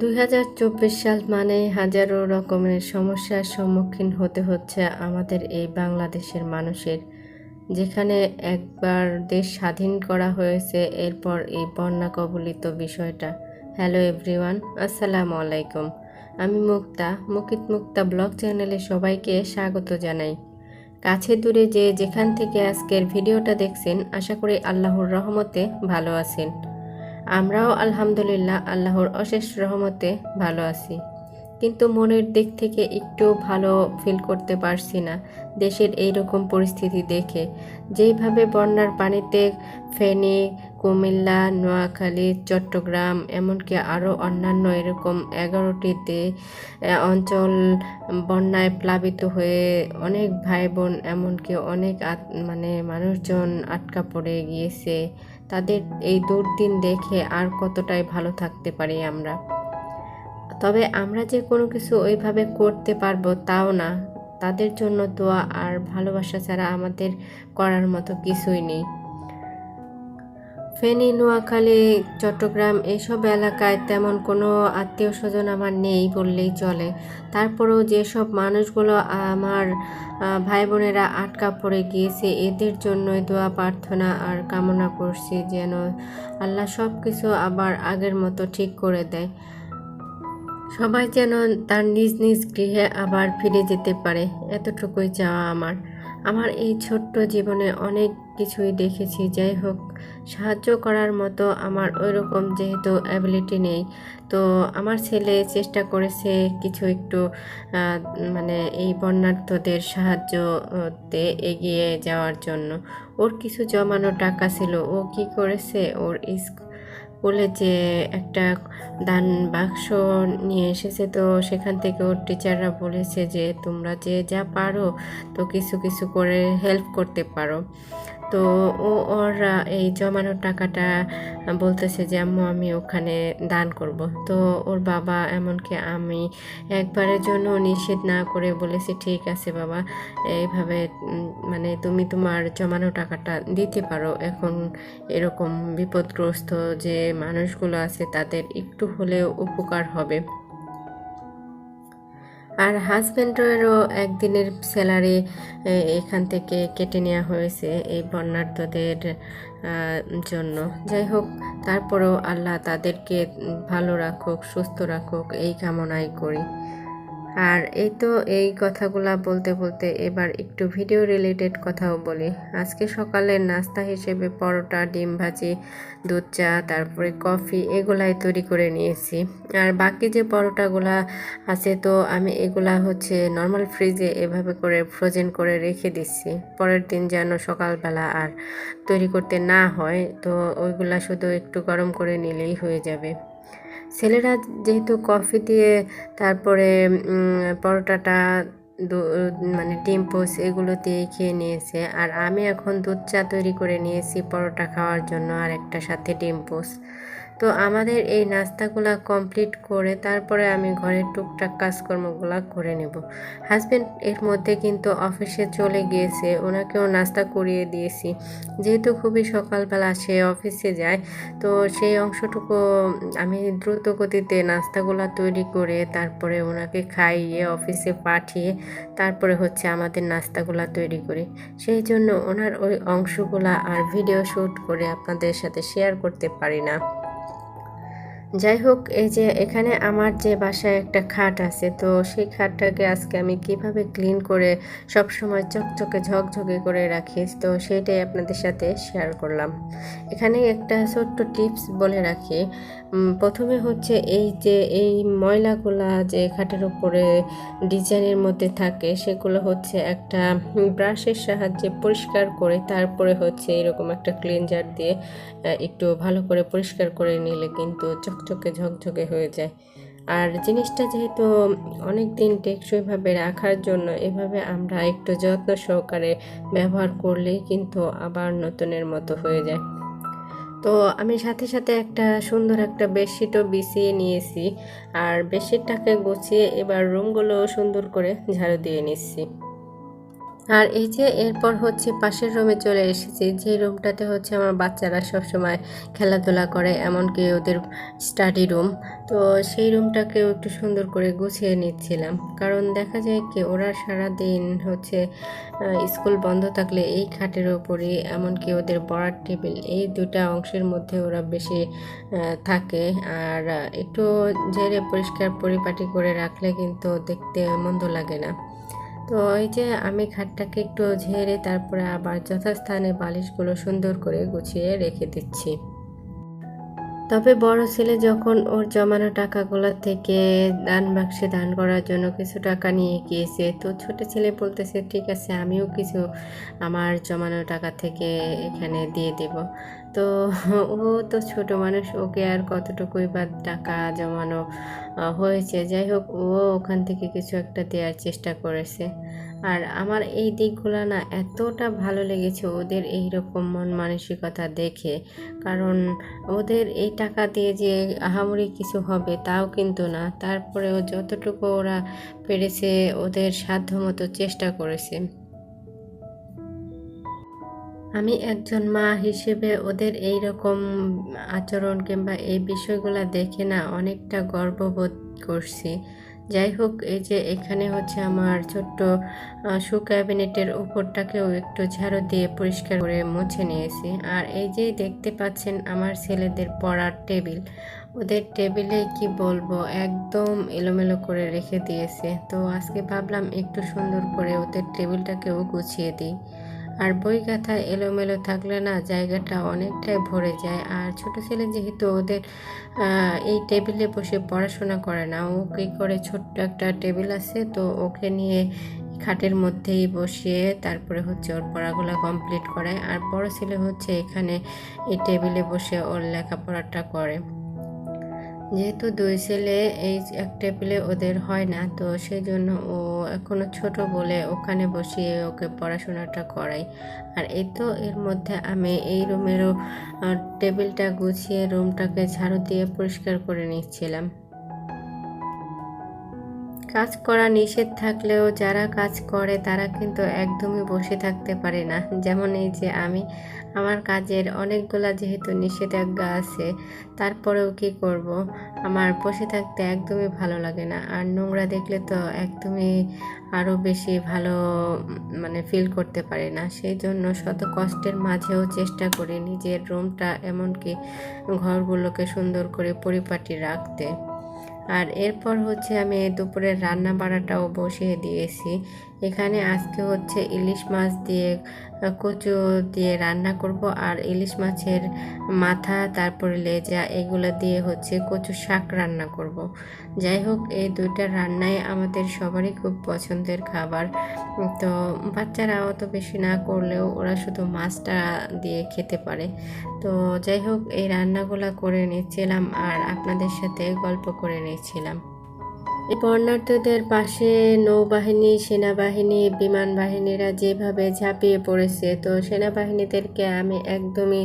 দুই হাজার চব্বিশ সাল মানে হাজারো রকমের সমস্যার সম্মুখীন হতে হচ্ছে আমাদের এই বাংলাদেশের মানুষের। যেখানে একবার দেশ স্বাধীন করা হয়েছে, এরপর এই বন্যা কবলিত বিষয়টা। হ্যালো এভরিওয়ান, আসসালামু আলাইকুম। আমি মুক্তা, মুকিত মুক্তা ব্লগ চ্যানেলে সবাইকে স্বাগত জানাই। কাছে দূরে যে যেখান থেকে আজকের ভিডিওটা দেখছেন, আশা করি আল্লাহর রহমতে ভালো আছেন। আমরাও আলহামদুলিল্লাহ আল্লাহর অশেষ রহমতে ভালো আছি। কিন্তু মনের দিক থেকে একটু ভালো ফিল করতে পারছি না। দেশের এই রকম পরিস্থিতি দেখে। যেইভাবে বন্যার পানিতে ফেনী, কুমিল্লা, নোয়াখালী, চট্টগ্রাম, এমনকি আরও অন্যান্য এরকম এগারোটিতে অঞ্চল বন্যায় প্লাবিত হয়ে অনেক ভাই বোন, এমনকি অনেক মানে মানুষজন আটকা পড়ে গিয়েছে। তাদের এই দুর্দিন দেখে আর কতটাই ভালো থাকতে পারি আমরা। তবে আমরা যে কোনো কিছু ওইভাবে করতে পারব তাও না। তাদের জন্য দোয়া আর ভালোবাসা ছাড়া আমাদের করার মতো কিছুই নেই। ফেনী, নোয়াখালী, চট্টগ্রাম এইসব এলাকায় তেমন কোনো আত্মীয় স্বজন আমার নেই বললেই চলে। তারপরেও যেসব মানুষগুলো আমার ভাই বোনেরা আটকা পড়ে গিয়েছে, এদের জন্যই দোয়া, প্রার্থনা আর কামনা করছি যেন আল্লাহ সব কিছু আবার আগের মতো ঠিক করে দেয়। সবাই যেন তার নিজ নিজ গৃহে আবার ফিরে যেতে পারে, এতটুকুই চাওয়া আমার। আমার এই ছোট্ট জীবনে অনেক কিছুই দেখেছি, যাই হোক সাহায্য করার মতো আমার ওই রকম যেহেতু অ্যাবিলিটি নেই। তো আমার ছেলে চেষ্টা করেছে কিছু একটু মানে এই বন্যার্থদের সাহায্যতে এগিয়ে যাওয়ার জন্য। ওর কিছু জমানো টাকা ছিল, ও কি করেছে? ওর স্কুলে যে একটা দান বাক্স নিয়ে এসেছে। তো সেখান থেকে ওর টিচাররা বলেছে যে তোমরা যে যা পারো, তো কিছু কিছু করে হেল্প করতে পারো। তো ও, ওর এই জমানো টাকাটা বলতেছে যে, আম্মু, আমি ওখানে দান করব। তো ওর বাবা, এমনকি আমি একবারের জন্য নিষেধ না করে বলেছি, ঠিক আছে বাবা, এইভাবে মানে তুমি তোমার জমানো টাকাটা দিতে পারো। এখন এরকম বিপদগ্রস্ত যে মানুষগুলো আছে, তাদের একটু হলেও উপকার হবে। আর হাজব্যান্ডেরও একদিনের স্যালারি এখান থেকে কেটে নেওয়া হয়েছে এই বন্যার্থদের জন্য। যাই হোক, তারপরেও আল্লাহ তাদেরকে ভালো রাখুক, সুস্থ রাখুক, এই কামনাই করি। আর এই তো এই কথাগুলা বলতে বলতে এবার একটু ভিডিও রিলেটেড কথাও বলি। আজকে সকালের নাস্তা হিসেবে পরোটা, ডিম ভাজি, দুধ চা, তারপরে কফি এগুলাই তৈরি করে নিয়েছি। আর বাকি যে পরোটাগুলা আছে তো আমি এগুলা হচ্ছে নর্মাল ফ্রিজে এভাবে করে ফ্রোজেন করে রেখে দিচ্ছি। পরের দিন যেন সকালবেলা আর তৈরি করতে না হয়, তো ওইগুলা শুধু একটু গরম করে নিলেই হয়ে যাবে। ছেলেরা যেহেতু কফি দিয়ে তারপরে পরোটাটা মানে ডিম পোস এগুলো দিয়ে খেয়ে নিয়েছে। আর আমি এখন দুধ চা তৈরি করে নিয়েছি পরোটা খাওয়ার জন্য, আর একটা সাথে ডিম পোস। তো আমাদের এই নাস্তাগুলা কমপ্লিট করে তারপরে আমি ঘরের টুকটাক কাজকর্মগুলা করে নেব। হাজব্যান্ড এর মধ্যে কিন্তু অফিসে চলে গিয়েছে, ওনাকেও নাস্তা করিয়ে দিয়েছি। যেহেতু খুবই সকালবেলা সে অফিসে যায়, তো সেই অংশটুকু আমি দ্রুত গতিতে নাস্তাগুলো তৈরি করে তারপরে ওনাকে খাইয়ে অফিসে পাঠিয়ে তারপরে হচ্ছে আমাদের নাস্তাগুলো তৈরি করি। সেই জন্য ওনার ওই অংশগুলা আর ভিডিও শ্যুট করে আপনাদের সাথে শেয়ার করতে পারি না। যাই হোক, এই যে এখানে আমার যে বাসায় একটা খাট আছে, তো সেই খাটটাকে আজকে আমি কীভাবে ক্লিন করে সব সময় চকচকে ঝকঝকে করে রাখি, তো সেটাই আপনাদের সাথে শেয়ার করলাম। এখানে একটা ছোট্ট টিপস বলে রাখি। প্রথমে হচ্ছে এই যে এই ময়লাগুলা যে খাটের উপরে ডিজাইনের মধ্যে থাকে, সেগুলো হচ্ছে একটা ব্রাশের সাহায্যে পরিষ্কার করে তারপরে হচ্ছে এরকম একটা ক্লিনজার দিয়ে একটু ভালো করে পরিষ্কার করে নিলে কিন্তু চকচকে ঝকঝকে ঝকঝকে হয়ে যায়। আর জিনিসটা যেহেতু অনেক দিন টেকসইভাবে রাখার জন্য এভাবে আমরা একটু যত্ন সহকারে ব্যবহার করলেই কিন্তু আবার নতুনের মতো হয়ে যায়। তো আমি সাথে সাথে একটা সুন্দর একটা বেডশিটও বিছিয়ে নিয়েছি। আর বেডশিটটাকে গুছিয়ে এবার রুমগুলো সুন্দর করে ঝাড়ু দিয়ে নিচ্ছি। আর এই যে এরপর হচ্ছে পাশের রুমে চলে এসেছি। যে রুমটাতে হচ্ছে আমার বাচ্চারা সবসময় খেলাধুলা করে, এমনকি ওদের স্টাডি রুম তো সেই রুমটাকেও একটু সুন্দর করে গুছিয়ে নিচ্ছিলাম। কারণ দেখা যায় কি, ওরা সারা দিন হচ্ছে স্কুল বন্ধ থাকলে এই খাটের ওপরই এমনকি ওদের বড়ার টেবিল এই দুটা অংশের মধ্যে ওরা বেশি থাকে। আর একটু ঝেড়ে পরিষ্কার পরিপাটি করে রাখলে কিন্তু দেখতে মন্দ লাগে না। তো এই যে আমি খাটটাকে একটু ঝেড়ে তারপরে আবার যথাস্থানে বালিশগুলো সুন্দর করে গুছিয়ে রেখে দিচ্ছি। তবে বড় ছেলে যখন ওর জমানো টাকাগুলো থেকে দান বাক্সে দান করার জন্য কিছু টাকা নিয়ে গিয়েছে, তো ছোট ছেলে বলতেছে, ঠিক আছে, আমিও কিছু আমার জমানো টাকা থেকে এখানে দিয়ে দেব। তো ও তো ছোট মানুষ, ওকে আর কতটুকুই বা টাকা জমানো হয়েছে? যাই হোক, ও ওখান থেকে কিছু একটা দেওয়ার চেষ্টা করেছে। আর আমার এই দিকগুলো না এতটা ভালো লেগেছে ওদের এই রকম মন মানসিকতা দেখে। কারণ ওদের এই টাকা দিয়ে যে আহামরি কিছু হবে তাও কিন্তু না। তারপরেও যতটুকু ওরা পেরেছে ওদের সাধ্যমতো চেষ্টা করেছে। আমি একজন মা হিসেবে ওদের এই রকম আচরণ কিংবা এই বিষয়গুলো দেখে না অনেকটা গর্ববোধ করছি। যাই হোক এই যে এখানে হচ্ছে আমার ছোট্ট শু ক্যাবিনেটের উপরটাকেও একটু ঝাড়ু দিয়ে পরিষ্কার করে মুছে নিয়েছি। আর এই যে দেখতে পাচ্ছেন আমার ছেলেদের পড়ার টেবিল, ওদের টেবিলে কি বলব, একদম এলোমেলো করে রেখে দিয়েছে। তো আজকে ভাবলাম একটু সুন্দর করে ওদের টেবিলটাকেও গুছিয়ে দিই। আর বই খাতা এলোমেলো থাকলে না জায়গাটা অনেকটাই ভরে যায়। আর ছোট ছেলে যেহেতু ওদের এই টেবিলে বসে পড়াশোনা করে না, ও কী করে ছোট্ট একটা টেবিল আছে, তো ওকে নিয়ে খাটের মধ্যেই বসিয়ে তারপরে হচ্ছে ওর পড়াগুলো কমপ্লিট করায় আর বড় ছেলে হচ্ছে এখানে এই টেবিলে বসে ওর লেখাপড়াটা করে। যেহেতু দুই ছেলে, এই এক টেবিলে ওদের হয় না, তো সেই জন্য ও এখনও ছোট বলে ওখানে বসিয়ে ওকে পড়াশোনাটা করাই। আর এই তো এর মধ্যে আমি এই রুমেরও টেবিলটা গুছিয়ে রুমটাকে ঝাড়ু দিয়ে পরিষ্কার করে নিচ্ছিলাম। কাজ করা নিষেধ থাকলেও যারা কাজ করে তারা কিন্তু একদমই বসে থাকতে পারে না। যেমন এই যে আমি আমার কাজের অনেকগুলা যেহেতু নিষেধাজ্ঞা আছে, তারপরেও কি করব? আমার বসে থাকতে একদমই ভালো লাগে না। আর নোংরা দেখলে তো একদমই আরও বেশি ভালো মানে ফিল করতে পারি না। সেই জন্য শত কষ্টের মাঝেও চেষ্টা করি নিজের রুমটা এমনকি ঘরগুলোকে সুন্দর করে পরিপাটি রাখতে। আর এরপর হচ্ছে আমি দুপুরের রান্না বাড়াটাও বসিয়ে দিয়েছি। এখানে আজকে হচ্ছে ইলিশ মাছ দিয়ে কচু দিয়ে রান্না করব। আর ইলিশ মাছের মাথা, তারপরে লেজা, এগুলো দিয়ে হচ্ছে কচু শাক রান্না করব। যাই হোক, এই দুইটা রান্নাই আমাদের সবারই খুব পছন্দের খাবার। তো বাচ্চারা অত বেশি না করলেও ওরা শুধু মাছটা দিয়ে খেতে পারে। তো যাই হোক, এই রান্নাগুলো করে নিচ্ছিলাম আর আপনাদের সাথে গল্প করে নিচ্ছিলাম। এই বর্ণাঢ্যদের পাশে নৌবাহিনী, সেনাবাহিনী বিমান বাহিনীরা যেভাবে ঝাঁপিয়ে পড়েছে, তো সেনাবাহিনীদেরকে আমি একদমই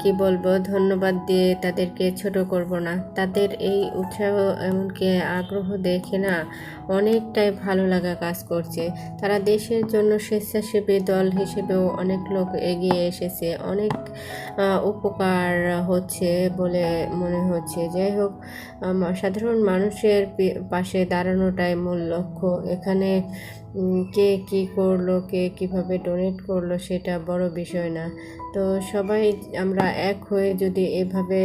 কি বলব, ধন্যবাদ দিয়ে তাদেরকে ছোট করব না। তাদের এই উৎসাহ এমনকি আগ্রহ দেখে না অনেকটাই ভালো লাগা কাজ করছে। তারা দেশের জন্য স্বেচ্ছাসেবী দল হিসেবেও অনেক লোক এগিয়ে এসেছে। অনেক উপকার হচ্ছে বলে মনে হচ্ছে। যাই হোক সাধারণ মানুষের পাশে দাঁড়ানোটাই মূল লক্ষ্য। এখানে কে কি করল, কে কীভাবে ডোনেট করল সেটা বড় বিষয় না। তো সবাই আমরা এক হয়ে যদি এভাবে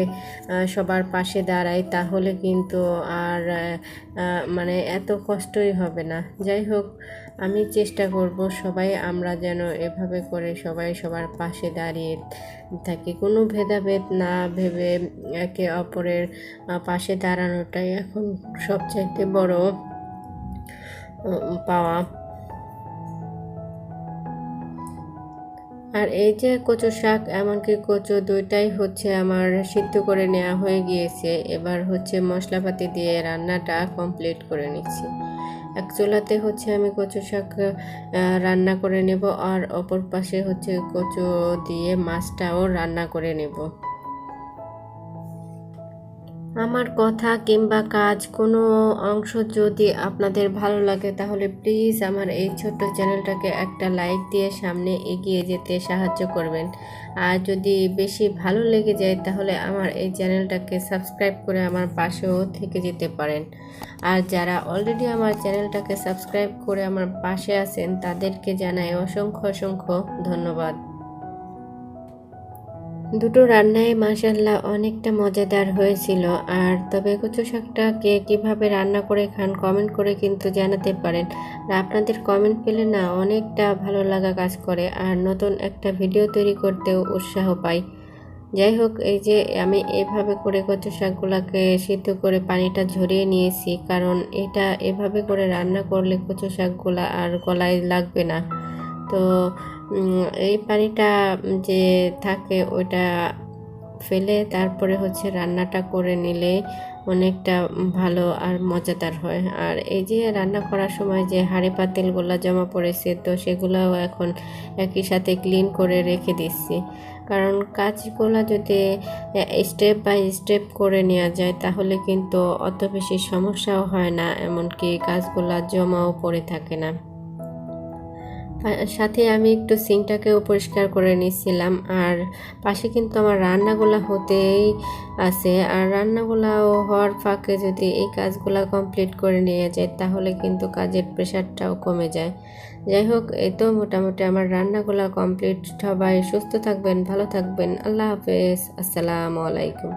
সবার পাশে দাঁড়াই তাহলে কিন্তু আর মানে এত কষ্টই হবে না। যাই হোক আমি চেষ্টা করব সবাই, আমরা যেন এভাবে করে সবাই সবার পাশে দাঁড়িয়ে থাকি। কোনো ভেদাভেদ না ভেবে একে অপরের পাশে দাঁড়ানোটাই এখন সবচাইতে বড় পাওয়া। আর এই যে কচু শাক, এমনকি কচু দুইটাই হচ্ছে আমার সিদ্ধ করে নেওয়া হয়ে গিয়েছে। এবার হচ্ছে মশলাপাতি দিয়ে রান্নাটা কমপ্লিট করে নিচ্ছি। এক চোলাতে হচ্ছে আমি কচু শাক রান্না করে নেব আর অপর পাশে হচ্ছে কচু দিয়ে মাছটাও রান্না করে নেব। আমার কথা কিংবা কাজ, কোনো অংশ যদি আপনাদের ভালো লাগে, তাহলে প্লিজ আমার এই ছোট্ট চ্যানেলটাকে একটা লাইক দিয়ে সামনে এগিয়ে যেতে সাহায্য করবেন। আর যদি বেশি ভালো লেগে যায়, তাহলে আমার এই চ্যানেলটাকে সাবস্ক্রাইব করে আমার পাশেও থেকে যেতে পারেন। আর যারা অলরেডি আমার চ্যানেলটাকে সাবস্ক্রাইব করে আমার পাশে আছেন, তাদেরকে জানাই অসংখ্য অসংখ্য ধন্যবাদ। দুটো রান্নায় মাসাল্লাহ অনেকটা মজাদার হয়েছিল। আর তবে কচু শাকটা কে কীভাবে রান্না করে খান কমেন্ট করে কিন্তু জানাতে পারেন। আর আপনাদের কমেন্ট পেলে না অনেকটা ভালো লাগা কাজ করে আর নতুন একটা ভিডিও তৈরি করতেও উৎসাহ পাই। যাই হোক, এই যে আমি এভাবে করে কচু শাকগুলোকে সিদ্ধ করে পানিটা ঝরিয়ে নিয়েছি, কারণ এটা এভাবে করে রান্না করলে কচু শাকগুলো আর গলায় লাগবে না। তো এই পানিটা যে থাকে ওটা ফেলে তারপরে হচ্ছে রান্নাটা করে নিলে অনেকটা ভালো আর মজাদার হয়। আর এই যে রান্না করার সময় যে হাঁড়ি পাতিলগুলো জমা পড়েছে, তো সেগুলোও এখন একই সাথে ক্লিন করে রেখে দিচ্ছি। কারণ কাজগুলো যদি স্টেপ বাই স্টেপ করে নেওয়া যায়, তাহলে কিন্তু অত বেশি সমস্যাও হয় না, এমনকি কাজগুলো জমাও পড়ে থাকে না। সাথে আমি একটু সিঙ্কটাকেও পরিষ্কার করে নিচ্ছিলাম আর পাশে কিন্তু আমার রান্নাগুলো হতেই আছে। আর রান্নাগুলো হওয়ার ফাঁকে যদি এই কাজগুলো কমপ্লিট করে নিয়ে যায় তাহলে কিন্তু কাজের প্রেশারটাও কমে যায়। যাই হোক, এই তো মোটামুটি আমার রান্নাগুলো কমপ্লিট সবাই সুস্থ থাকবেন, ভালো থাকবেন। আল্লাহ হাফেজ। আসসালামু আলাইকুম।